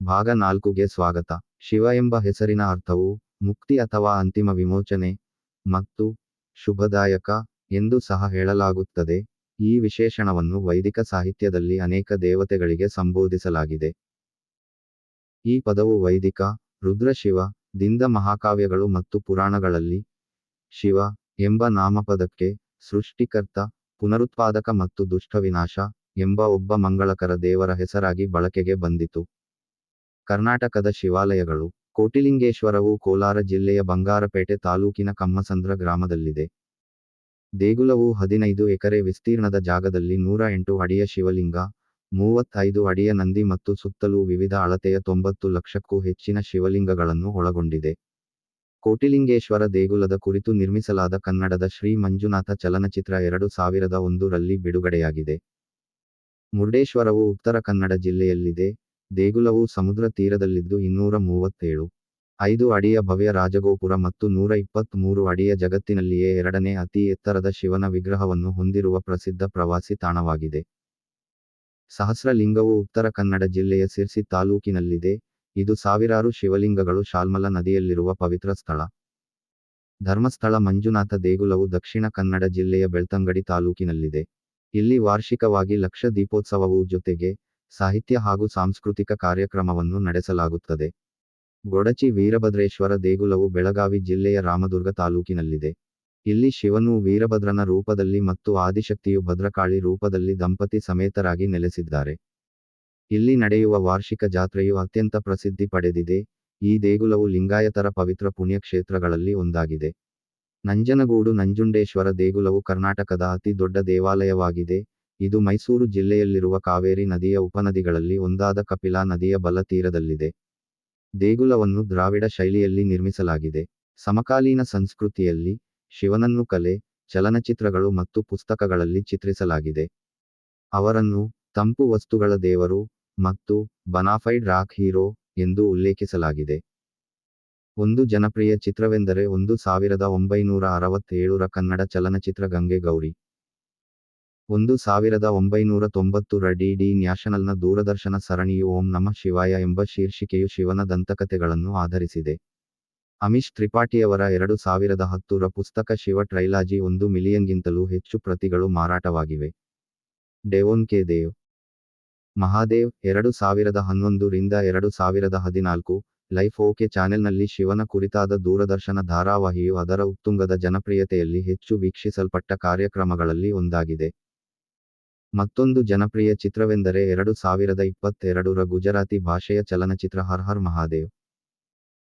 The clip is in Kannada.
ಭಾಗ ನಾಲ್ಕುಗೆ ಸ್ವಾಗತ. ಶಿವ ಎಂಬ ಹೆಸರಿನ ಅರ್ಥವು ಮುಕ್ತಿ ಅಥವಾ ಅಂತಿಮ ವಿಮೋಚನೆ ಮತ್ತು ಶುಭದಾಯಕ ಎಂದು ಸಹ ಹೇಳಲಾಗುತ್ತದೆ. ಈ ವಿಶೇಷಣವನ್ನು ವೈದಿಕ ಸಾಹಿತ್ಯದಲ್ಲಿ ಅನೇಕ ದೇವತೆಗಳಿಗೆ ಸಂಬೋಧಿಸಲಾಗಿದೆ. ಈ ಪದವು ವೈದಿಕ ರುದ್ರಶಿವ ದಿಂದ ಮಹಾಕಾವ್ಯಗಳು ಮತ್ತು ಪುರಾಣಗಳಲ್ಲಿ ಶಿವ ಎಂಬ ನಾಮಪದಕ್ಕೆ ಸೃಷ್ಟಿಕರ್ತ, ಪುನರುತ್ಪಾದಕ ಮತ್ತು ದುಷ್ಟವಿನಾಶ ಎಂಬ ಒಬ್ಬ ಮಂಗಳಕರ ದೇವರ ಹೆಸರಾಗಿ ಬಳಕೆಗೆ ಬಂದಿತು. ಕರ್ನಾಟಕದ ಶಿವಾಲಯಗಳು ಕೋಟಿಲಿಂಗೇಶ್ವರವು ಕೋಲಾರ ಜಿಲ್ಲೆಯ ಬಂಗಾರಪೇಟೆ ತಾಲೂಕಿನ ಕಮ್ಮಸಂದ್ರ ಗ್ರಾಮದಲ್ಲಿದೆ. ದೇಗುಲವು ಹದಿನೈದು ಎಕರೆ ವಿಸ್ತೀರ್ಣದ ಜಾಗದಲ್ಲಿ ನೂರ ಎಂಟು ಅಡಿಯ ಶಿವಲಿಂಗ, ಮೂವತ್ತೈದು ಅಡಿಯ ನಂದಿ ಮತ್ತು ಸುತ್ತಲೂ ವಿವಿಧ ಅಳತೆಯ ತೊಂಬತ್ತು ಲಕ್ಷಕ್ಕೂ ಹೆಚ್ಚಿನ ಶಿವಲಿಂಗಗಳನ್ನು ಒಳಗೊಂಡಿದೆ. ಕೋಟಿಲಿಂಗೇಶ್ವರ ದೇಗುಲದ ಕುರಿತು ನಿರ್ಮಿಸಲಾದ ಕನ್ನಡದ ಶ್ರೀ ಮಂಜುನಾಥ ಚಲನಚಿತ್ರ ಎರಡು ಸಾವಿರದ ಒಂದರಲ್ಲಿ ಬಿಡುಗಡೆಯಾಗಿದೆ. ಮುರುಡೇಶ್ವರವು ಉತ್ತರ ಕನ್ನಡ ಜಿಲ್ಲೆಯಲ್ಲಿದೆ. ದೇಗುಲವು ಸಮುದ್ರ ತೀರದಲ್ಲಿದ್ದು ಇನ್ನೂರ ಮೂವತ್ತೇಳು ಐದು ಅಡಿಯ ಭವ್ಯ ರಾಜಗೋಪುರ ಮತ್ತು ನೂರ ಇಪ್ಪತ್ತ್ಮೂರು ಅಡಿಯ ಜಗತ್ತಿನಲ್ಲಿಯೇ ಎರಡನೇ ಅತಿ ಎತ್ತರದ ಶಿವನ ವಿಗ್ರಹವನ್ನು ಹೊಂದಿರುವ ಪ್ರಸಿದ್ಧ ಪ್ರವಾಸಿ ತಾಣವಾಗಿದೆ. ಸಹಸ್ರಲಿಂಗವು ಉತ್ತರ ಕನ್ನಡ ಜಿಲ್ಲೆಯ ಸಿರ್ಸಿ ತಾಲೂಕಿನಲ್ಲಿದೆ. ಇದು ಸಾವಿರಾರು ಶಿವಲಿಂಗಗಳು ಶಾಲ್ಮಲ ನದಿಯಲ್ಲಿರುವ ಪವಿತ್ರ ಸ್ಥಳ. ಧರ್ಮಸ್ಥಳ ಮಂಜುನಾಥ ದೇಗುಲವು ದಕ್ಷಿಣ ಕನ್ನಡ ಜಿಲ್ಲೆಯ ಬೆಳ್ತಂಗಡಿ ತಾಲೂಕಿನಲ್ಲಿದೆ. ಇಲ್ಲಿ ವಾರ್ಷಿಕವಾಗಿ ಲಕ್ಷ ದೀಪೋತ್ಸವವು ಜೊತೆಗೆ ಸಾಹಿತ್ಯ ಹಾಗೂ ಸಾಂಸ್ಕೃತಿಕ ಕಾರ್ಯಕ್ರಮವನ್ನು ನಡೆಸಲಾಗುತ್ತದೆ. ಗೊಡಚಿ ವೀರಭದ್ರೇಶ್ವರ ದೇಗುಲವು ಬೆಳಗಾವಿ ಜಿಲ್ಲೆಯ ರಾಮದುರ್ಗ ತಾಲೂಕಿನಲ್ಲಿದೆ. ಇಲ್ಲಿ ಶಿವನು ವೀರಭದ್ರನ ರೂಪದಲ್ಲಿ ಮತ್ತು ಆದಿಶಕ್ತಿಯು ಭದ್ರಕಾಳಿ ರೂಪದಲ್ಲಿ ದಂಪತಿ ಸಮೇತರಾಗಿ ನೆಲೆಸಿದ್ದಾರೆ. ಇಲ್ಲಿ ನಡೆಯುವ ವಾರ್ಷಿಕ ಜಾತ್ರೆಯು ಅತ್ಯಂತ ಪ್ರಸಿದ್ಧಿ ಪಡೆದಿದೆ. ಈ ದೇಗುಲವು ಲಿಂಗಾಯತರ ಪವಿತ್ರ ಪುಣ್ಯಕ್ಷೇತ್ರಗಳಲ್ಲಿ ಒಂದಾಗಿದೆ. ನಂಜನಗೂಡು ನಂಜುಂಡೇಶ್ವರ ದೇಗುಲವು ಕರ್ನಾಟಕದ ಅತಿ ದೊಡ್ಡ ದೇವಾಲಯವಾಗಿದೆ. ಇದು ಮೈಸೂರು ಜಿಲ್ಲೆಯಲ್ಲಿರುವ ಕಾವೇರಿ ನದಿಯ ಉಪನದಿಗಳಲ್ಲಿ ಒಂದಾದ ಕಪಿಲಾ ನದಿಯ ಬಲ ತೀರದಲ್ಲಿದೆ. ದೇಗುಲವನ್ನು ದ್ರಾವಿಡ ಶೈಲಿಯಲ್ಲಿ ನಿರ್ಮಿಸಲಾಗಿದೆ. ಸಮಕಾಲೀನ ಸಂಸ್ಕೃತಿಯಲ್ಲಿ ಶಿವನನ್ನು ಕಲೆ, ಚಲನಚಿತ್ರಗಳು ಮತ್ತು ಪುಸ್ತಕಗಳಲ್ಲಿ ಚಿತ್ರಿಸಲಾಗಿದೆ. ಅವರನ್ನು ತಂಪು ವಸ್ತುಗಳ ದೇವರು ಮತ್ತು ಬನಾಫೈಡ್ ರಾಕ್ ಹೀರೋ ಎಂದು ಉಲ್ಲೇಖಿಸಲಾಗಿದೆ. ಒಂದು ಜನಪ್ರಿಯ ಚಿತ್ರವೆಂದರೆ ಒಂದು ಸಾವಿರದ ಒಂಬೈನೂರ ಅರವತ್ತೇಳರ ಕನ್ನಡ ಚಲನಚಿತ್ರ ಗಂಗೆ ಗೌರಿ. ಒಂದು ಸಾವಿರದ ಒಂಬೈನೂರ ತೊಂಬತ್ತರ ಡಿ ಡಿ ನ್ಯಾಷನಲ್ನ ದೂರದರ್ಶನ ಸರಣಿಯು ಓಂ ನಮ ಶಿವಾಯ ಎಂಬ ಶೀರ್ಷಿಕೆಯು ಶಿವನ ದಂತಕಥೆಗಳನ್ನು ಆಧರಿಸಿದೆ. ಅಮಿಶ್ ತ್ರಿಪಾಠಿಯವರ ಎರಡು ಸಾವಿರದ ಹತ್ತರ ಪುಸ್ತಕ ಶಿವ ಟ್ರೈಲಾಜಿ ಒಂದು ಮಿಲಿಯನ್ಗಿಂತಲೂ ಹೆಚ್ಚು ಪ್ರತಿಗಳು ಮಾರಾಟವಾಗಿವೆ. Devon K. ದೇವ್. ಮಹಾದೇವ್, ಎರಡು ಸಾವಿರದ ಹನ್ನೊಂದು ರಿಂದ ಎರಡು ಸಾವಿರದ ಹದಿನಾಲ್ಕು ಲೈಫ್ ಓಕೆ ಚಾನೆಲ್ನಲ್ಲಿ ಶಿವನ ಕುರಿತಾದ ದೂರದರ್ಶನ ಧಾರಾವಾಹಿಯು ಅದರ ಉತ್ತುಂಗದ ಜನಪ್ರಿಯತೆಯಲ್ಲಿ ಹೆಚ್ಚು ವೀಕ್ಷಿಸಲ್ಪಟ್ಟ ಕಾರ್ಯಕ್ರಮಗಳಲ್ಲಿ ಒಂದಾಗಿದೆ. ಮತ್ತೊಂದು ಜನಪ್ರಿಯ ಚಿತ್ರವೆಂದರೆ ಎರಡು ಸಾವಿರದ ಇಪ್ಪತ್ತೆರಡರ ಗುಜರಾತಿ ಭಾಷೆಯ ಚಲನಚಿತ್ರ ಹರ್ ಹರ್ ಮಹಾದೇವ್.